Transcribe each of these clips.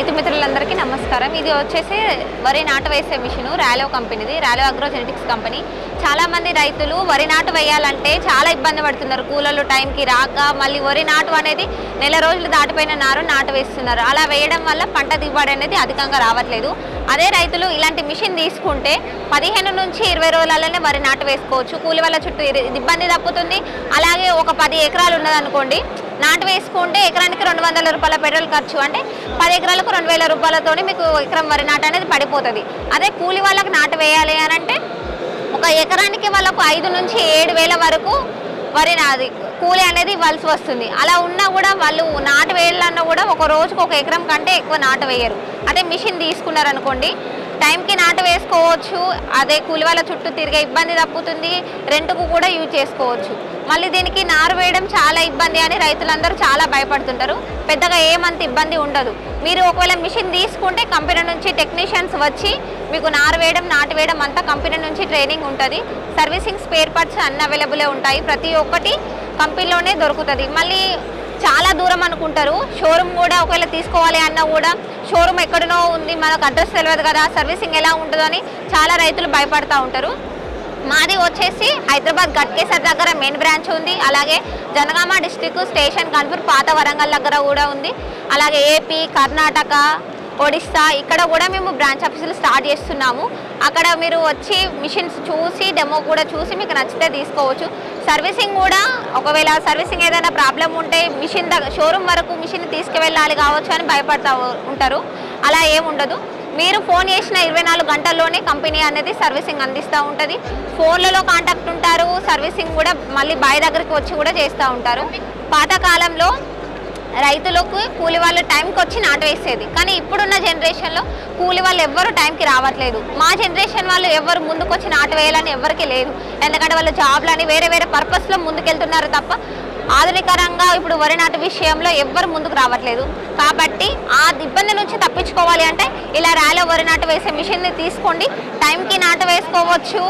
రైతు మిత్రులందరికీ నమస్కారం. ఇది వచ్చేసి వరి నాటు వేసే మిషన్ ర్యాలో కంపెనీది. ర్యాలో అగ్రో జెనెటిక్స్ కంపెనీ. చాలామంది రైతులు వరి నాటు వేయాలంటే చాలా ఇబ్బంది పడుతున్నారు. కూలర్లు టైంకి రాక మళ్ళీ వరి నాటు అనేది నెల రోజులు దాటిపోయిన నారు నాటు వేస్తున్నారు. అలా వేయడం వల్ల పంట దిగుబడి అనేది అధికంగా రావట్లేదు. అదే రైతులు ఇలాంటి మిషన్ తీసుకుంటే పదిహేను నుంచి ఇరవై రోజులలోనే వరి నాటు వేసుకోవచ్చు. కూలి వల్ల చుట్టూ ఇబ్బంది తప్పుతుంది. అలాగే ఒక పది ఎకరాలు ఉన్నదనుకోండి నాటు వేసుకుంటే ఎకరానికి రెండు వందల రూపాయల పెట్రోల్ ఖర్చు. అంటే పది ఎకరాలకు రెండు వేల రూపాయలతో మీకు ఎకరం వరి నాటు అనేది పడిపోతుంది. అదే కూలి వాళ్ళకి నాటు వేయాలి అని అంటే ఒక ఎకరానికి వాళ్ళకు ఐదు నుంచి ఏడు వేల వరకు వరి నాది కూలి అనేది ఇవ్వాల్సి వస్తుంది. అలా ఉన్నా కూడా వాళ్ళు నాటు వేయాలన్నా కూడా ఒక రోజుకు ఒక ఎకరం కంటే ఎక్కువ నాటు వేయరు. అదే మిషన్ తీసుకున్నారనుకోండి టైంకి నాటు వేసుకోవచ్చు. అదే కూలి వాళ్ళ చుట్టూ తిరిగే ఇబ్బంది తప్పుతుంది. రెంట్కు కూడా యూజ్ చేసుకోవచ్చు. మళ్ళీ దీనికి నారు వేయడం చాలా ఇబ్బంది అని రైతులందరూ చాలా భయపడుతుంటారు. పెద్దగా ఏమంత ఇబ్బంది ఉండదు. మీరు ఒకవేళ మిషన్ తీసుకుంటే కంపెనీ నుంచి టెక్నీషియన్స్ వచ్చి మీకు నారు వేయడం నాటు వేయడం అంతా కంపెనీ నుంచి ట్రైనింగ్ ఉంటుంది. సర్వీసింగ్ స్పేర్ పార్ట్స్ అన్ని అవైలబులే ఉంటాయి. ప్రతి ఒక్కటి కంపెనీలోనే దొరుకుతుంది. మళ్ళీ చాలా దూరం అనుకుంటారు. షోరూమ్ కూడా ఒకవేళ తీసుకోవాలి అన్నా కూడా షోరూమ్ ఎక్కడనో ఉంది మనకు అడ్రస్ తెలియదు కదా సర్వీసింగ్ ఎలా ఉంటుందో అని చాలా రైతులు భయపడతా ఉంటారు. మాది వచ్చేసి హైదరాబాద్ గట్కేసర్ దగ్గర మెయిన్ బ్రాంచ్ ఉంది అలాగే జనగామ డిస్టిక్ స్టేషన్ కన్పూర్ పాత వరంగల్ దగ్గర కూడా ఉంది. అలాగే ఏపీ కర్ణాటక ఒడిస్సా ఇక్కడ కూడా మేము బ్రాంచ్ ఆఫీసులు స్టార్ట్ చేస్తున్నాము. అక్కడ మీరు వచ్చి మిషన్స్ చూసి డెమో కూడా చూసి మీకు నచ్చితే తీసుకోవచ్చు. సర్వీసింగ్ కూడా ఒకవేళ సర్వీసింగ్ ఏదైనా ప్రాబ్లం ఉంటే మిషన్ దగ్గర షోరూమ్ వరకు మిషన్ తీసుకువెళ్ళాలి కావచ్చు అని భయపడతా ఉంటారు. అలా ఏముండదు మీరు ఫోన్ చేసిన ఇరవై నాలుగు గంటల్లోనే కంపెనీ అనేది సర్వీసింగ్ అందిస్తూ ఉంటుంది. ఫోన్లలో కాంటాక్ట్ ఉంటారు సర్వీసింగ్ కూడా మళ్ళీ బాయ్ దగ్గరికి వచ్చి కూడా చేస్తూ ఉంటారు. పాతకాలంలో రైతులకు కూలి వాళ్ళు టైంకి వచ్చి నాటు వేసేది. కానీ ఇప్పుడున్న జనరేషన్లో కూలి వాళ్ళు ఎవ్వరు టైంకి రావట్లేదు. మా జనరేషన్ వాళ్ళు ఎవరు ముందుకు వచ్చి నాటు వేయాలని ఎవరికి లేదు. ఎందుకంటే వాళ్ళు జాబ్లని వేరే వేరే పర్పస్లో ముందుకెళ్తున్నారు తప్ప ఆధునికరంగా ఇప్పుడు వరి నాటు విషయంలో ఎవ్వరు ముందుకు రావట్లేదు. కాబట్టి ఆ ఇబ్బంది నుంచి తప్పించుకోవాలి అంటే ఇలా ర్యాలో వరి నాటు వేసే మిషన్ని తీసుకోండి. టైంకి నాటు వేసుకోవచ్చు.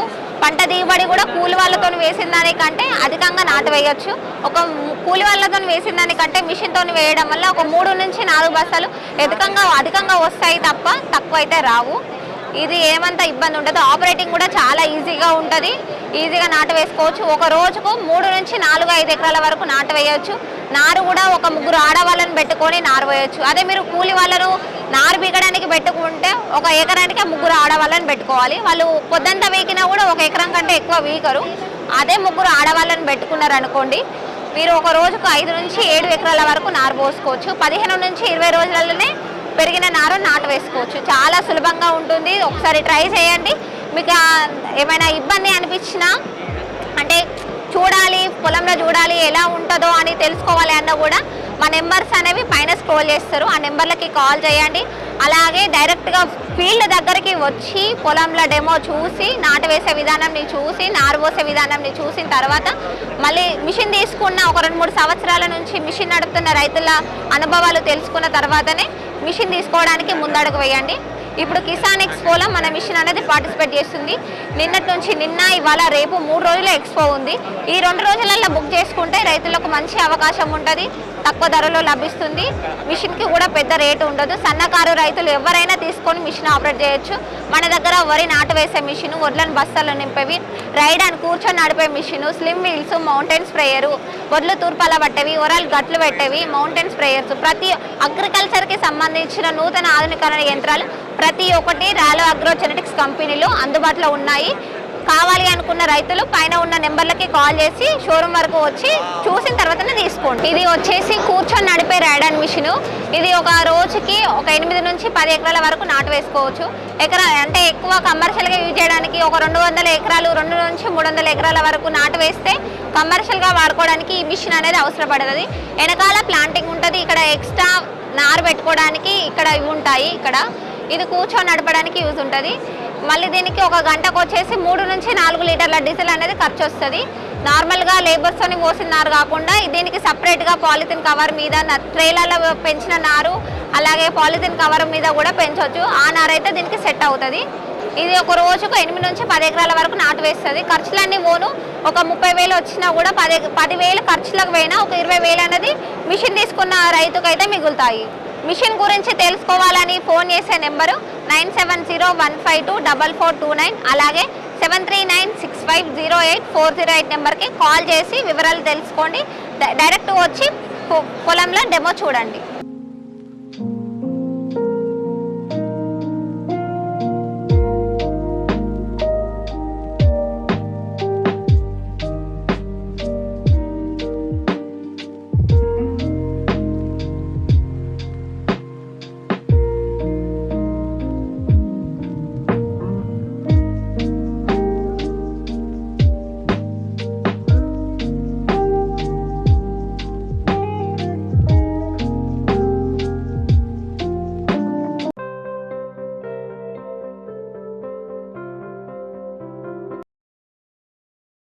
పంట దిగుబడి కూడా కూలి వాళ్ళతో వేసిన దానికంటే అధికంగా నాటు వేయచ్చు. ఒక కూలి వాళ్ళతో వేసిన దానికంటే మిషన్తో వేయడం వల్ల ఒక మూడు నుంచి నాలుగు బస్తాలు అధికంగా అధికంగా వస్తాయి తప్ప తక్కువ అయితే రావు. ఇది ఏమంత ఇబ్బంది ఉండదు. ఆపరేటింగ్ కూడా చాలా ఈజీగా ఉంటుంది. ఈజీగా నాటు వేసుకోవచ్చు. ఒక రోజుకు మూడు నుంచి నాలుగు ఐదు ఎకరాల వరకు నాటు వేయవచ్చు. నారు కూడా ఒక ముగ్గురు ఆడవాళ్ళని పెట్టుకొని నారు వేయొచ్చు అదే మీరు కూలి వాళ్ళను నారు బీగడానికి పెట్టుకుంటే ఒక ఎకరానికి ముగ్గురు ఆడవాళ్ళని పెట్టుకోవాలి. వాళ్ళు పొద్దంతా వీకినా కూడా ఒక ఎకరం కంటే ఎక్కువ వీకరు అదే ముగ్గురు ఆడవాళ్ళని పెట్టుకున్నారు అనుకోండి మీరు ఒక రోజుకు ఐదు నుంచి ఏడు ఎకరాల వరకు నారు పోసుకోవచ్చు. పదిహేను నుంచి ఇరవై రోజులలోనే పెరిగిన నారు నాటు వేసుకోవచ్చు. చాలా సులభంగా ఉంటుంది. ఒకసారి ట్రై చేయండి. మీకు ఏమైనా ఇబ్బంది అనిపించినా అంటే చూడాలి పొలంలో చూడాలి ఎలా ఉంటుందో అని తెలుసుకోవాలి అన్న కూడా మా నెంబర్స్ అనేవి పైన స్క్రోల్ చేస్తారు. ఆ నెంబర్లకి కాల్ చేయండి. అలాగే డైరెక్ట్గా ఫీల్డ్ దగ్గరికి వచ్చి పొలంలో డెమో చూసి నాటు వేసే విధానంని చూసి నారు పోసే విధానంని చూసిన తర్వాత మళ్ళీ మిషన్ తీసుకున్న ఒక రెండు మూడు సంవత్సరాల నుంచి మిషన్ నడుపుతున్న రైతుల అనుభవాలు తెలుసుకున్న తర్వాతనే మిషన్ తీసుకోవడానికి ముందడుగు వేయండి. ఇప్పుడు కిసాన్ ఎక్స్పోలో మన మిషన్ అనేది పార్టిసిపేట్ చేస్తుంది. నిన్నటి నుంచి నిన్న ఇవాళ రేపు మూడు రోజుల ఎక్స్పో ఉంది. ఈ రెండు రోజులలో బుక్ చేసుకుంటే రైతులకు మంచి అవకాశం ఉంటుంది తక్కువ ధరలో లభిస్తుంది. మిషన్కి కూడా పెద్ద రేటు ఉండదు. సన్నకారు రైతులు ఎవరైనా తీసుకొని మిషన్ ఆపరేట్ చేయొచ్చు. మన దగ్గర వరి నాటు వేసే మిషన్ వడ్లను బస్తాలు నింపేవి రైడ్ అండ్ కూర్చొని నడిపే machine slim wheels mountain sprayer వడ్లు తూర్పాల పట్టేవి ఒరాలు గట్లు పెట్టేవి మౌంటైన్ స్ప్రేయర్స్ ప్రతి అగ్రికల్చర్కి సంబంధించిన నూతన ఆధునికరణ యంత్రాలు ప్రతి ఒక్కటి రాలో అగ్రో జెనెటిక్స్ అందుబాటులో ఉన్నాయి. కావాలి అనుకున్న రైతులు పైన ఉన్న నెంబర్లకి కాల్ చేసి షోరూమ్ వరకు వచ్చి చూసిన తర్వాతనే తీసుకోండి. ఇది వచ్చేసి కూర్చొని నడిపే రైడన్ మిషన్. ఇది ఒక రోజుకి ఒక ఎనిమిది నుంచి పది ఎకరాల వరకు నాటు వేసుకోవచ్చు. ఎకరా అంటే ఎక్కువ కమర్షియల్గా యూజ్ చేయడానికి ఒక రెండు వందల ఎకరాలు రెండు నుంచి మూడు వందల ఎకరాల వరకు నాటు వేస్తే కమర్షియల్గా వాడుకోవడానికి ఈ మిషన్ అనేది అవసరపడుతుంది. వెనకాల ప్లాంటింగ్ ఉంటుంది. ఇక్కడ ఎక్స్ట్రా నారు పెట్టుకోవడానికి ఇక్కడ ఇవి ఉంటాయి. ఇక్కడ ఇది కూర్చొని నడపడానికి యూజ్ ఉంటుంది. మళ్ళీ దీనికి ఒక గంటకు వచ్చేసి మూడు నుంచి నాలుగు లీటర్ల డీజిల్ అనేది ఖర్చు వస్తుంది. నార్మల్గా లేబర్స్తోని పోసిన నారు కాకుండా దీనికి సపరేట్గా పాలిథిన్ కవర్ మీద న- పెంచిన నారు అలాగే పాలిథిన్ కవర్ మీద కూడా పెంచవచ్చు ఆ నారు అయితే దీనికి సెట్ అవుతుంది. ఇది ఒక రోజుకు ఎనిమిది నుంచి పది ఎకరాల వరకు నాటు వేస్తుంది. ఖర్చులన్నీ పోను. ఒక ముప్పై వేలు వచ్చినా కూడా పది పదివేలు ఖర్చులకు పోయినా ఒక ఇరవై వేలు అనేది మిషన్ తీసుకున్న రైతుకైతే మిగులుతాయి. మిషన్ గురించి తెలుసుకోవాలని ఫోన్ చేసే number nine seven zero one five two double four two nine అలాగే seven three nine six five zero eight four zero eight నెంబర్కి కాల్ చేసి వివరాలు తెలుసుకోండి. డై- డైరెక్ట్ వచ్చి పొ- పొలంలో డెమో చూడండి.